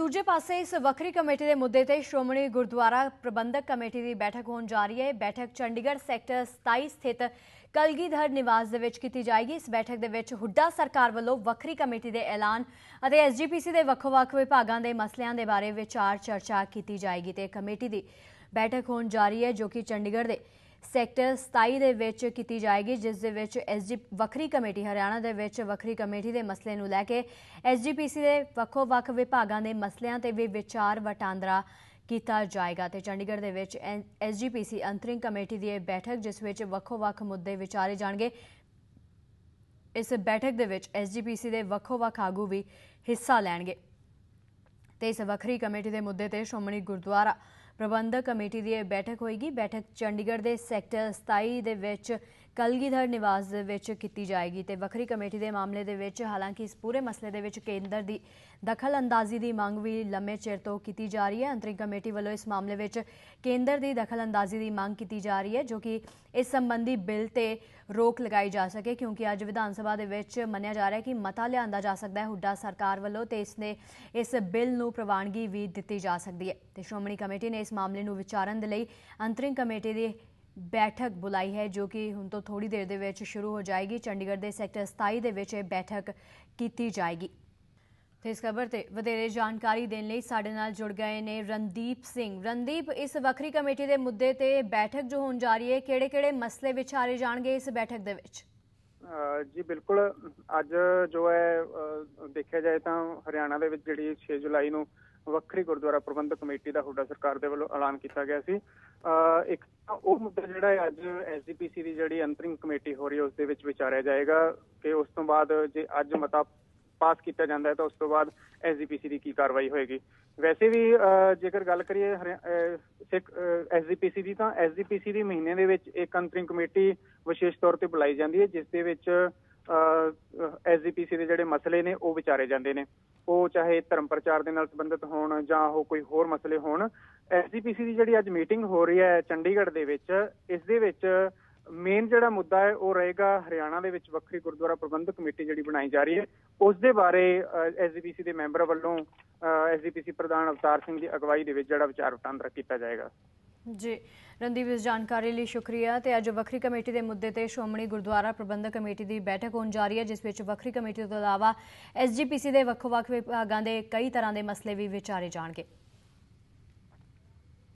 ਦੂਜੇ ਪਾਸੇ ਇਸ ਵੱਖਰੀ ਕਮੇਟੀ ਦੇ ਮੁੱਦੇ ਤੇ ਸ਼੍ਰੋਮਣੀ ਗੁਰਦੁਆਰਾ ਪ੍ਰਬੰਧਕ ਕਮੇਟੀ ਦੀ ਬੈਠਕ ਹੋਣ ਜਾ ਰਹੀ ਹੈ। ਬੈਠਕ ਚੰਡੀਗੜ੍ਹ ਸੈਕਟਰ 27 ਸਥਿਤ ਕਲਗੀਧਰ ਨਿਵਾਸ ਦੇ ਵਿੱਚ ਕੀਤੀ ਜਾਏਗੀ। ਇਸ ਬੈਠਕ ਦੇ ਵਿੱਚ ਹੁੱਡਾ ਸਰਕਾਰ ਵੱਲੋਂ ਵੱਖਰੀ ਕਮੇਟੀ ਦੇ ਐਲਾਨ ਅਤੇ ਐਸਜੀਪੀਸੀ ਦੇ ਵੱਖ-ਵੱਖ ਵਿਭਾਗਾਂ ਦੇ ਮਸਲਿਆਂ ਦੇ ਬਾਰੇ ਵਿਚਾਰ ਚਰਚਾ ਕੀਤੀ ਜਾਏਗੀ ਤੇ ਕਮੇਟੀ ਦੀ ਬੈਠਕ ਹੋਣ ਜਾ ਰਹੀ ਹੈ, ਜੋ ਕਿ ਚੰਡੀਗੜ੍ਹ ਦੇ ਸੈਕਟਰ 27 ਦੇ ਵਿੱਚ ਕੀਤੀ ਜਾਏਗੀ, ਜਿਸ ਦੇ ਵਿੱਚ ਐਸਜੀ ਵੱਖਰੀ ਕਮੇਟੀ, ਹਰਿਆਣਾ ਦੇ ਵਿੱਚ ਵੱਖਰੀ ਕਮੇਟੀ ਦੇ ਮਸਲੇ ਨੂੰ ਲੈ ਕੇ ਐਸਜੀਪੀਸੀ ਦੇ ਵੱਖੋ-ਵੱਖ ਵਿਭਾਗਾਂ ਦੇ ਮਸਲਿਆਂ ਤੇ ਵੀ ਵਿਚਾਰ ਵਟਾਂਦਰਾ ਕੀਤਾ ਜਾਏਗਾ ਤੇ ਚੰਡੀਗੜ੍ਹ ਦੇ ਵਿੱਚ ਐਸਜੀਪੀਸੀ ਅੰਤਰਿੰਗ ਕਮੇਟੀ ਦੀ ਇਹ ਬੈਠਕ, ਜਿਸ ਵਿੱਚ ਵੱਖੋ-ਵੱਖ ਮੁੱਦੇ ਵਿਚਾਰੇ ਜਾਣਗੇ। ਇਸ ਬੈਠਕ ਦੇ ਵਿੱਚ ਐਸਜੀਪੀਸੀ ਦੇ ਵੱਖੋ-ਵੱਖ ਆਗੂ ਵੀ ਹਿੱਸਾ ਲੈਣਗੇ। ਤੇ ਇਸ ਵੱਖਰੀ ਕਮੇਟੀ ਦੇ ਮੁੱਦੇ ਤੇ ਸ਼੍ਰੋਮਣੀ ਗੁਰਦੁਆਰਾ ਪ੍ਰਬੰਧਕ ਕਮੇਟੀ ਦੀ ਇਹ ਬੈਠਕ ਹੋਏਗੀ। ਬੈਠਕ ਚੰਡੀਗੜ੍ਹ ਦੇ ਸੈਕਟਰ 27 ਦੇ ਵਿੱਚ ਕਲਗੀਧਰ ਨਿਵਾਸ ਦੇ ਵਿੱਚ ਕੀਤੀ ਜਾਏਗੀ ਤੇ ਵੱਖਰੀ ਕਮੇਟੀ ਦੇ ਮਾਮਲੇ ਦੇ ਵਿੱਚ ਹਾਲਾਂਕਿ ਇਸ ਪੂਰੇ ਮਸਲੇ ਦੇ ਵਿੱਚ ਕੇਂਦਰ ਦੀ ਦਖਲ ਅੰਦਾਜ਼ੀ ਦੀ ਮੰਗ ਵੀ ਲੰਮੇ ਚਿਰ ਤੋਂ ਕੀਤੀ ਜਾ ਰਹੀ ਹੈ। ਅੰਤਰਿਮ ਕਮੇਟੀ ਵੱਲੋਂ ਇਸ ਮਾਮਲੇ ਵਿੱਚ ਕੇਂਦਰ ਦੀ ਦਖਲ ਅੰਦਾਜ਼ੀ ਦੀ ਮੰਗ ਕੀਤੀ ਜਾ ਰਹੀ ਹੈ, ਜੋ ਕਿ ਇਸ ਸੰਬੰਧੀ ਬਿੱਲ ਤੇ ਰੋਕ ਲਗਾਈ ਜਾ ਸਕੇ, ਕਿਉਂਕਿ ਅੱਜ ਵਿਧਾਨ ਸਭਾ ਦੇ ਵਿੱਚ ਮੰਨਿਆ ਜਾ ਰਿਹਾ ਹੈ ਕਿ ਮਤਾ ਲਿਆਂਦਾ ਜਾ ਸਕਦਾ ਹੈ। ਹੁੱਡਾ ਸਰਕਾਰ ਵੱਲੋਂ ਤੇ ਇਸ ਨੇ ਇਸ ਬਿੱਲ ਨੂੰ ਪ੍ਰਵਾਨਗੀ ਵੀ ਦਿੱਤੀ ਜਾ ਸਕਦੀ ਹੈ। ਤੇ ਸ਼੍ਰੋਮਣੀ ਕਮੇਟੀ ਨੇ ਇਸ ਮਾਮਲੇ ਨੂੰ ਵਿਚਾਰਨ ਦੇ ਲਈ ਅੰਤਰਿਮ ਕਮੇਟੀ ਦੀ ਬੈਠਕ ਬੁਲਾਈ ਹੈ, ਜੋ ਕਿ ਹੁਣ ਤੋਂ ਥੋੜੀ ਦੇਰ ਦੇ ਵਿੱਚ ਸ਼ੁਰੂ ਹੋ ਜਾਏਗੀ। ਚੰਡੀਗੜ੍ਹ ਦੇ ਸੈਕਟਰ 27 ਦੇ ਵਿੱਚ ਇਹ ਬੈਠਕ ਕੀਤੀ ਜਾਏਗੀ। ਤੇ ਇਸ ਖਬਰ ਤੇ ਵਧੇਰੇ ਜਾਣਕਾਰੀ ਦੇਣ ਲਈ ਸਾਡੇ ਨਾਲ ਜੁੜ ਗਏ ਨੇ ਰਣਦੀਪ ਸਿੰਘ। ਰਣਦੀਪ, ਇਸ ਵੱਖਰੀ ਕਮੇਟੀ ਦੇ ਮੁੱਦੇ ਤੇ ਬੈਠਕ ਜੋ ਹੋਣ ਜਾ ਰਹੀ ਹੈ, ਕਿਹੜੇ-ਕਿਹੜੇ ਮਸਲੇ ਵਿਚਾਰੇ ਜਾਣਗੇ ਇਸ ਬੈਠਕ ਦੇ ਵਿੱਚ? ਜੀ ਬਿਲਕੁਲ, ਅੱਜ ਜੋ ਹੈ ਦੇਖਿਆ ਜਾਏ ਤਾਂ ਹਰਿਆਣਾ ਦੇ ਵਿੱਚ ਜਿਹੜੀ 6 ਜੁਲਾਈ ਨੂੰ ਵੱਖਰੀ ਗੁਰਦੁਆਰਾ ਪ੍ਰਬੰਧਕ ਕਮੇਟੀ ਦਾ ਹੁੱਡਾ ਸਰਕਾਰ ਦੇ ਵੱਲੋਂ ਐਲਾਨ ਕੀਤਾ ਗਿਆ ਸੀ। ਇੱਕ ਉਹ ਮੁੱਦਾ ਜਿਹੜਾ ਹੈ ਅੱਜ ਐਸਜੀਪੀਸੀ ਦੀ ਜਿਹੜੀ ਅੰਤਰਿਮ ਕਮੇਟੀ ਹੋ ਰਹੀ ਹੈ, ਉਸ ਦੇ ਵਿੱਚ ਵਿਚਾਰਿਆ ਜਾਏਗਾ ਕਿ ਉਸ ਤੋਂ ਬਾਅਦ ਜੇ ਅੱਜ ਮਤਾ ਪਾਸ ਕੀਤਾ ਜਾਂਦਾ ਹੈ, ਤਾਂ ਉਸ ਤੋਂ ਬਾਅਦ ਐਸਜੀਪੀਸੀ ਦੀ ਕੀ ਕਾਰਵਾਈ ਹੋਏਗੀ। ਵੈਸੇ ਵੀ, ਅਹ, ਜੇਕਰ ਗੱਲ ਕਰੀਏ ਸਿੱਖ ਐਸਜੀਪੀਸੀ ਦੀ, ਤਾਂ ਐਸਜੀਪੀਸੀ ਦੀ ਮਹੀਨੇ ਦੇ ਵਿੱਚ ਇੱਕ ਅੰਤਰਿਮ ਕਮੇਟੀ ਵਿਸ਼ੇਸ਼ ਤੌਰ ਤੇ ਬੁਲਾਈ ਜਾਂਦੀ ਹੈ, ਜਿਸ ਦੇ ਵਿੱਚ ਐਸਜੀਪੀਸੀ ਦੇ ਜਿਹੜੇ ਮਸਲੇ ਨੇ, ਉਹ ਵਿਚਾਰੇ ਜਾਂਦੇ ਨੇ। ਉਹ ਚਾਹੇ ਧਰਮ ਪ੍ਰਚਾਰ ਦੇ ਨਾਲ ਸੰਬੰਧਿਤ ਹੋਣ ਜਾਂ ਉਹ ਕੋਈ ਹੋਰ ਮਸਲੇ ਹੋਣ ਐਸਜੀਪੀਸੀ ਦੀ ਜਿਹੜੀ ਅੱਜ ਮੀਟਿੰਗ ਹੋ ਰਹੀ ਹੈ ਚੰਡੀਗੜ੍ਹ ਦੇ ਵਿੱਚ, ਇਸ ਦੇ ਵਿੱਚ ਮੇਨ ਜਿਹੜਾ ਮੁੱਦਾ ਹੈ, ਉਹ ਰਹੇਗਾ ਹਰਿਆਣਾ ਦੇ ਵਿੱਚ ਵੱਖਰੀ ਗੁਰਦੁਆਰਾ ਪ੍ਰਬੰਧਕ ਕਮੇਟੀ ਜਿਹੜੀ ਬਣਾਈ ਜਾ ਰਹੀ ਹੈ। ਉਸ ਦੇ ਬਾਰੇ ਐਸਜੀਪੀਸੀ ਦੇ ਮੈਂਬਰ ਵੱਲੋਂ ਐਸਜੀਪੀਸੀ ਪ੍ਰਧਾਨ ਅਵਤਾਰ ਸਿੰਘ ਦੀ ਅਗਵਾਈ ਦੇ ਵਿੱਚ ਜਿਹੜਾ ਵਿਚਾਰ ਵਟਾਂਦਰਾ ਕੀਤਾ ਜਾਏਗਾ। ਜੀ, ਰਣਦੀਪ, ਇਸ ਜਾਣਕਾਰੀ ਲਈ ਸ਼ੁਕਰੀਆ ਤੇ ਅੱਜ ਵੱਖਰੀ ਕਮੇਟੀ ਦੇ ਮੁੱਦੇ ਤੇ ਸ਼੍ਰੋਮਣੀ ਗੁਰਦੁਆਰਾ ਪ੍ਰਬੰਧਕ ਕਮੇਟੀ ਦੀ ਬੈਠਕ ਹੋਣ ਜਾ ਰਹੀ ਹੈ, ਜਿਸ ਵਿੱਚ ਵੱਖਰੀ ਕਮੇਟੀ ਤੋਂ ਇਲਾਵਾ ਐਸਜੀਪੀਸੀ ਦੇ ਵੱਖ-ਵੱਖ ਵਿਭਾਗਾਂ ਦੇ ਕਈ ਤਰ੍ਹਾਂ ਦੇ ਮਸਲੇ ਵੀ ਵਿਚਾਰੇ ਜਾਣਗੇ।